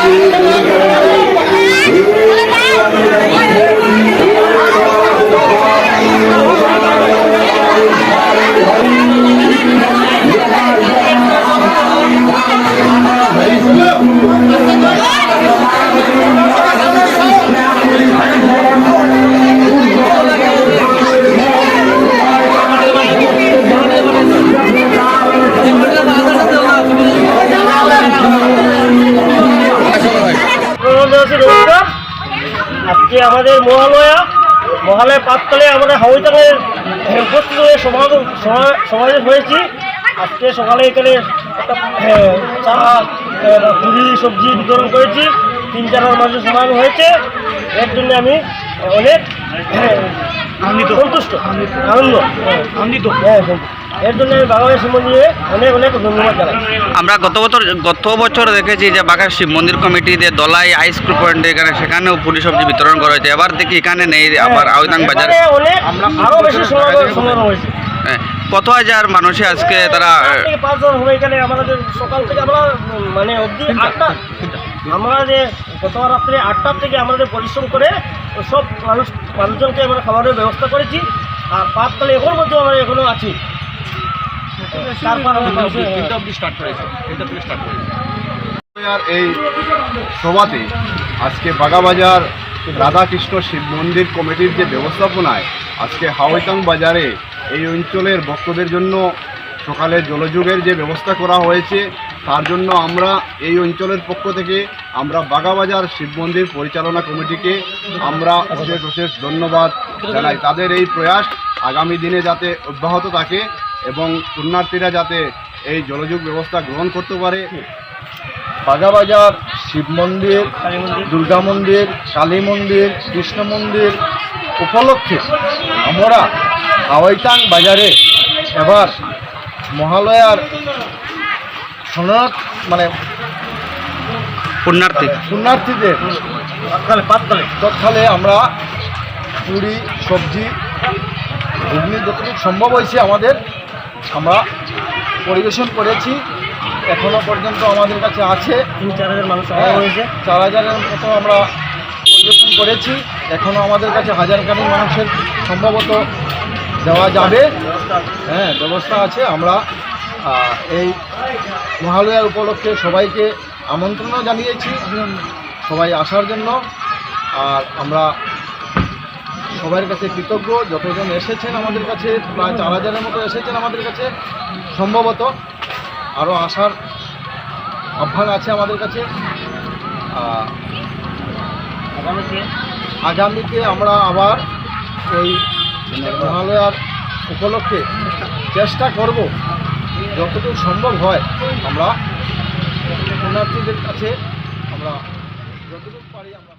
Come on, come on. নমস্কার আজকে আমাদের মহালয়া। মহালয়া পাততলে আমরা হাওয়াইতালের উপস্থিত হয়ে সমাবেশ হয়েছি। আজকে সকালে এখানে একটা চা পুরি সবজি বিতরণ করেছি। তিন চার মাঝে সমাগম হয়েছে। এর জন্য আমি অনেক আনন্দিত। সন্তুষ্ট। আনন্দ আনন্দিত। হ্যাঁ সন্তুষ্ট। এর জন্য আমি অনেক অনেক ধন্যবাদ জানাই। আমরা গত বছর গত বছর দেখেছি যে বাঘা শিব মন্দির কমিটিতে দলাই আইস পয়েন্ট এখানে সেখানেও পুলিশ সবজি বিতরণ করা হয়েছে। এবার দেখি এখানে নেই আবার আউদান বাজার। অনেক আরও বেশি সমাগম সমাগম হয়েছে। হ্যাঁ, কত হাজার মানুষে আজকে তারা পাঁচজন হবে এখানে আমাদের সকাল থেকে আমরা মানে অবধি আটটা আমরা যে গত রাত্রে আটটার থেকে আমাদের পরিশ্রম করে সব মানুষ মানুষজনকে আমরা খাবারের ব্যবস্থা করেছি। আর পাঁচতলে এখন মধ্যে আমরা এখনও আছি। এই সভাতে আজকে বাগাবাজার রাধাকৃষ্ণ শিব মন্দির কমিটির যে ব্যবস্থাপনায় আজকে হাওয়াইতাং বাজারে এই অঞ্চলের ভক্তদের জন্য সকালে জলযোগের যে ব্যবস্থা করা হয়েছে, তার জন্য আমরা এই অঞ্চলের পক্ষ থেকে আমরা বাগাবাজার শিব মন্দির পরিচালনা কমিটিকে আমরা অশেষ অশেষ ধন্যবাদ জানাই। তাদের এই প্রয়াস আগামী দিনে যাতে অব্যাহত থাকে এবং পুণ্যার্থীরা যাতে এই জলযোগ ব্যবস্থা গ্রহণ করতে পারে। বাগাবাজার শিব মন্দির দুর্গা মন্দির কালী মন্দির কৃষ্ণ মন্দির উপলক্ষে আমরা হাওয়াইতাং বাজারে এবার মহালয়ার সনাত মানে পুণ্যার্থী। পুণ্যার্থীদের তৎকালে আমরা পুরি সবজি ঘুগনি যতটুকু সম্ভব হয়েছে আমাদের আমরা পরিবেশন করেছি এখনও পর্যন্ত আমাদের কাছে আছে। তিন চার হাজার মানুষ সমাগম হয়েছে। চার হাজারের মতো আমরা পরিবেশন করেছি এখনও আমাদের কাছে হাজার খানিক মানুষের সম্ভবত দেওয়া যাবে। হ্যাঁ ব্যবস্থা আছে। আমরা এই মহালয়ার উপলক্ষে সবাইকে আমন্ত্রণও জানিয়েছি সবাই আসার জন্য। আর আমরা সবার কাছে কৃতজ্ঞ, যতজন এসেছেন আমাদের কাছে, প্রায় চার হাজারের মতো এসেছেন আমাদের কাছে, সম্ভবত আরও আসার আহ্বান আছে আমাদের কাছে। আগামীতে আমরা আবার ওই মহালয়ার উপলক্ষে চেষ্টা করব যতটুকু সম্ভব হয়, আমরা পুণ্যার্থীদের কাছে আমরা যতটুকু পারি আমরা